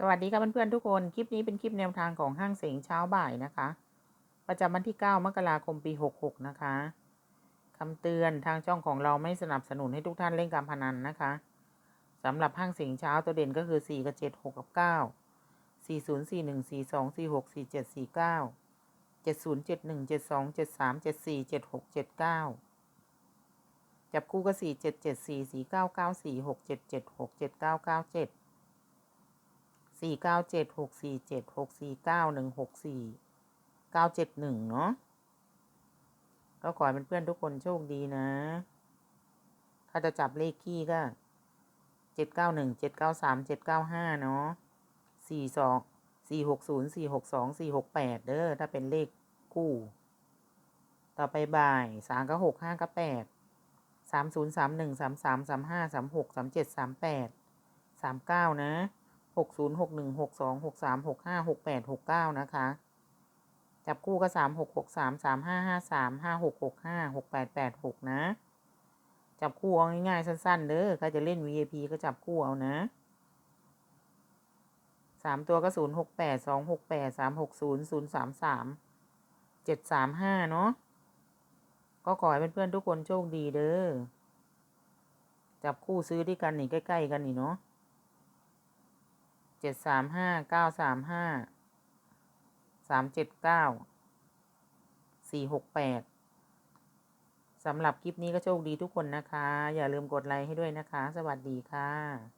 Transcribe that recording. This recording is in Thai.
สวัสดีค่ะเพื่อนๆทุกคน คลิปนี้เป็นคลิปแนวทางของห้างเสงเช้าบ่ายนะคะ ประจำวันที่ 9 มกราคมปี 66 นะคะคำเตือนทางช่องของเราไม่สนับสนุนให้ทุกท่านเล่นการพนันนะคะสำหรับห้างเสงเช้าตัวเด่นก็คือ 4 กับ 7 6 กับ 9 4 0 4 1 4 2 4 6 4 7 4 9 7 0 7 1 7 2 7 3 7 4 7 6 7 9 จับคู่ก็ 4 7 7 4 4 9 9 4 6 7 7 6 7 9 9 7 สี่เก้าเจ็ดหกสี่เจ็ดหกสี่เก้าหนึ่งหกสี่เก้าเจ็ดหนึ่งเนาะก็ขอให้เพื่อนๆทุกคนโชคดีนะ ถ้าจะจับเลขขี้ก็เจ็ดเก้าหนึ่งเจ็ดเก้าสามเจ็ดเก้าห้าเนาะสี่สองสี่หกศูนย์สี่หกสองสี่หกแปดเด้อถ้าเป็นเลขคู่ ต่อไปบ่ายสามก็หกห้าก็แปดสามศูนย์สามหนึ่งสามสามสามห้าสามหกสามเจ็ดสามแปดสามเก้านะ หกศูนย์หกหนึ่งหกสองหกสามหกห้าหกแปดหกเก้านะคะ จับคู่ก็สามหกหกสามสามห้าห้าสามห้าหกหกห้าหกแปดแปดหกนะ จับคู่เอาง่ายๆสั้นๆเด้อใครจะเล่น VIP ก็จับคู่เอานะสามตัวก็ศูนย์หกแปดสองหกแปดสามหกศูนย์ศูนย์สามสามเจ็ดสามห้าเนาะก็ขอให้เพื่อนๆทุกคนโชคดีเด้อจับคู่ซื้อด้วยกันนี่ใกล้ ๆ กันนี่เนาะ เจ็ดสามห้าเก้าสามห้าสามเจ็ดเก้าสี่หกแปดสำหรับคลิปนี้ก็โชคดีทุกคนนะคะ อย่าลืมกดไลค์ให้ด้วยนะคะ สวัสดีค่ะ